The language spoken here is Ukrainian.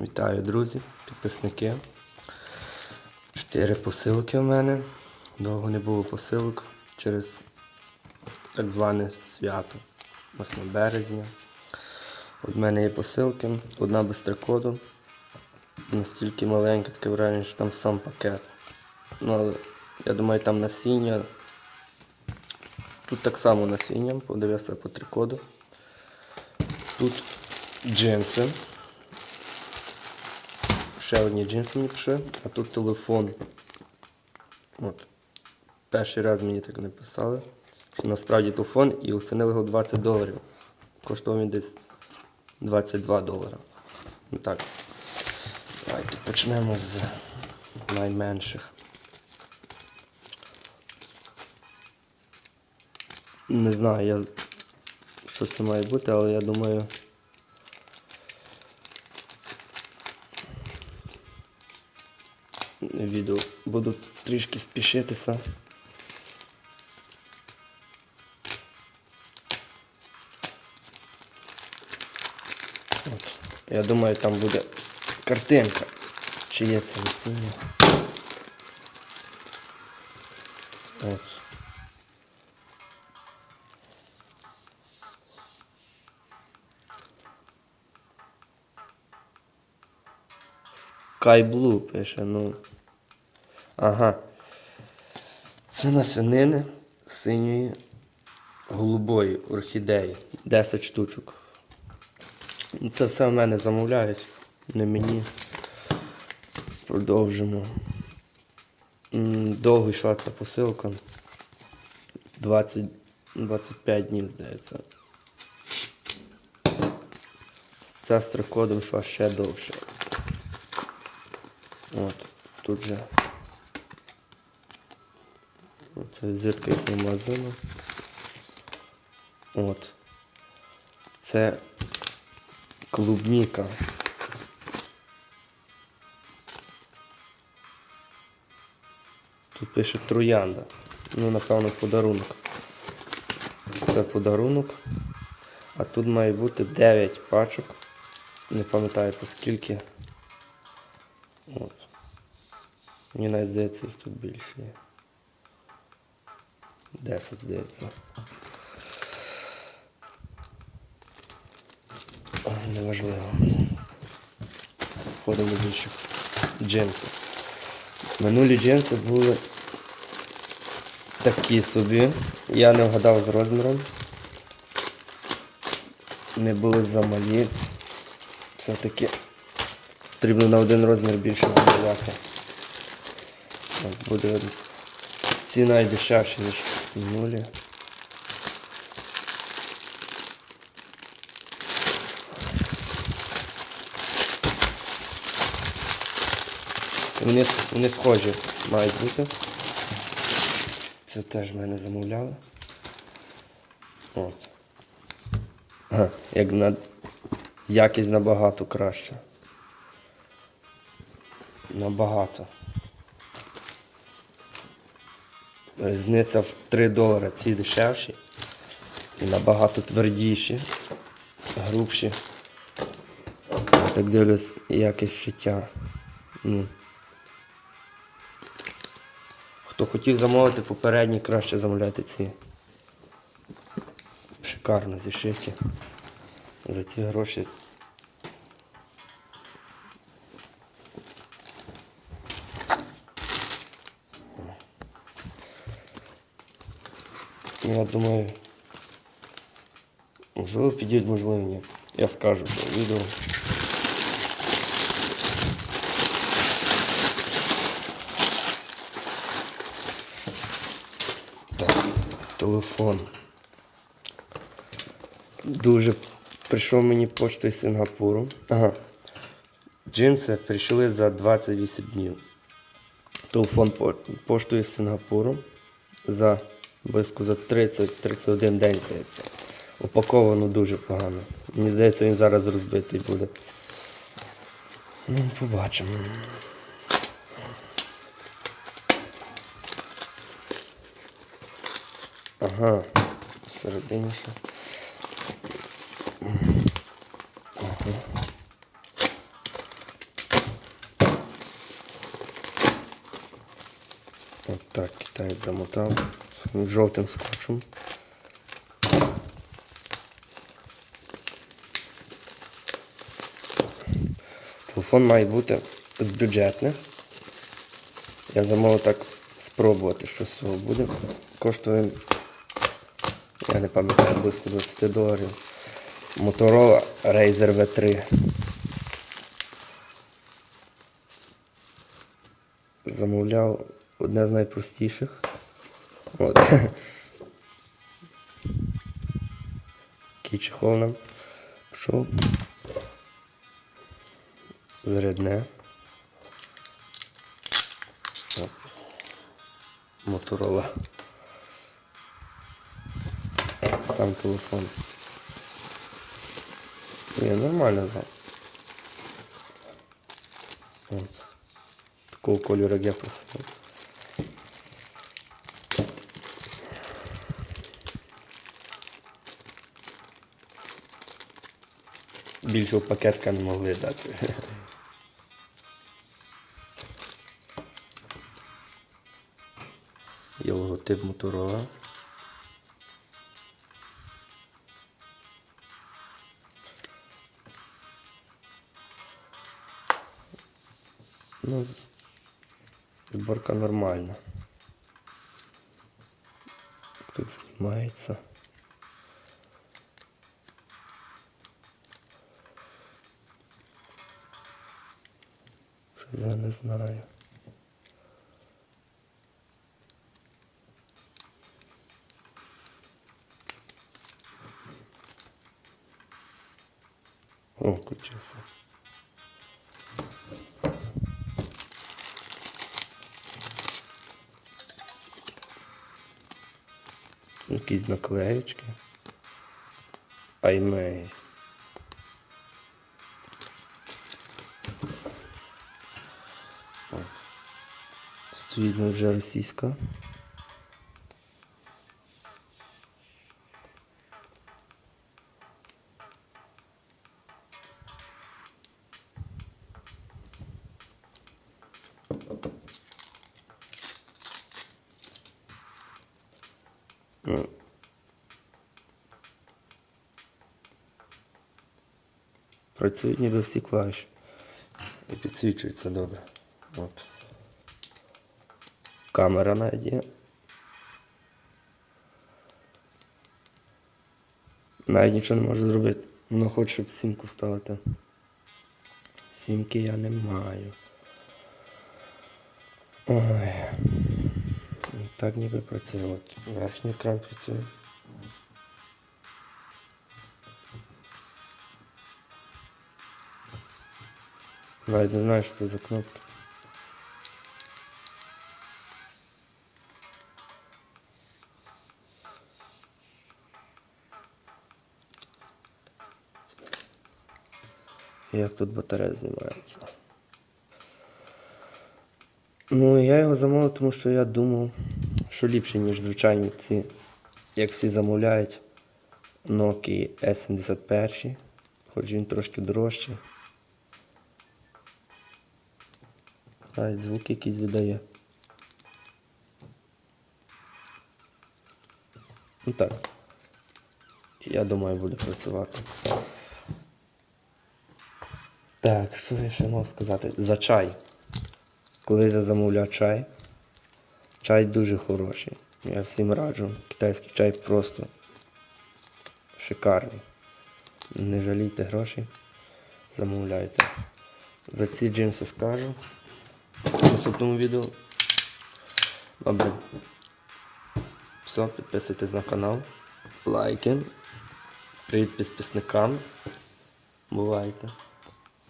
Вітаю, друзі, підписники. Чотири посилки в мене. Довго не було посилок через так зване свято 8 березня. От в мене є посилки, одна без трикоду. Настільки маленька, таке враження, що там сам пакет. Ну, але я думаю, там насіння. Тут так само насіння, подивився по трикоду. Тут джинси. Ще одні джинси мені пішли, а тут телефон. От. Перший раз мені так написали, що насправді телефон і оцінили його 20 доларів. Коштував він десь 22 долара. Ну так. Давайте почнемо з найменших. Не знаю, я, що це має бути, але я думаю. Відео буду трішки спішитися. От. Я думаю, там буде картинка. Чи є це насіння. От. Sky Blue пише, ну. Ага. Це насінини синьої голубої орхідеї. 10 штучок. Це все в мене замовляють. Не мені. Продовжимо. Довго йшла ця посилка. 20, 25 днів, здається. З трикодом йшла ще довше. От, тут же. Це візитка їхнього магазину. От. Це клубніка. Тут пише троянда. Ну, напевно, подарунок. Це подарунок. А тут має бути 9 пачок. Не пам'ятаю по скільки. Мені навіть здається, їх тут більше є. 10, здається. Неважливо. Входимо до інших джинсів. Минулі джинси були такі собі. Я не вгадав з розміром. Не були замалі. Все-таки потрібно на один розмір більше замовляти. Буде видно. Ці навіть дешевші, ніж минулі. Вони, вони схожі мають бути. Це теж в мене замовляли. От. Ага, як на якість набагато краща. Набагато. Різниця в 3 долари. Ці дешевші і набагато твердіші, грубші. Так дивлюсь, якість шиття. Ну. Хто хотів замовити попередні, краще замовляйте ці. Шикарно зішиті. За ці гроші. Я думаю, можливо підійдуть, можливо ні. Я скажу по відео. Так, телефон. Дуже прийшов мені поштою з Сингапуру. Ага. Джинси прийшли за 28 днів. Телефон поштою з Сингапуру за близько за 30-31 день здається. Упаковано дуже погано. Мені здається, він зараз розбитий буде. Ну, Побачимо. Ага, всередині ще. Ага. От китаєць замотав жовтим скотчем. Телефон має бути з бюджетних. Я замовив так спробувати, що з цього буде. Коштує, я не пам'ятаю, близько 20 доларів. Motorola Razer V3. Замовляв одне з найпростіших. От. Такий нам пішов. Зарядне. От. Моторола. Сам телефон. Ні, нормально зал. От. Такого кольору, як. Більшого пакетка не могли дати. Є логотип Motorola. Ну, зборка нормальна. Тут знімається. Я не знаю. О, включився. Якісь наклеєчки. Аймей. Ну, вже російська. Працюють ніби всі клавіші. І підсвічується добре. От. Камера навіть. Навіть нічого не можу зробити. Ну хочу, щоб сімку ставити. Сімки я не маю. Ой. Так ніби працює. От верхній екран працює. Навіть не знаю, що це за кнопки. Як тут батарея знімається? Ну, я його замовив, тому що я думав, що ліпше, ніж звичайні ці, як всі замовляють, Nokia S71, хоч він трошки дорожчий. Навіть звук якийсь видає. Ну так. Я думаю, буде працювати. Так, що я ще мав сказати? За чай. Коли я замовляв чай, чай дуже хороший. Я всім раджу. Китайський чай просто шикарний. Не жалійте грошей, замовляйте. За ці джинси скажу в наступному відео. Добре. Все, підписуйтесь на канал, лайки. Привіт підписникам. Бувайте.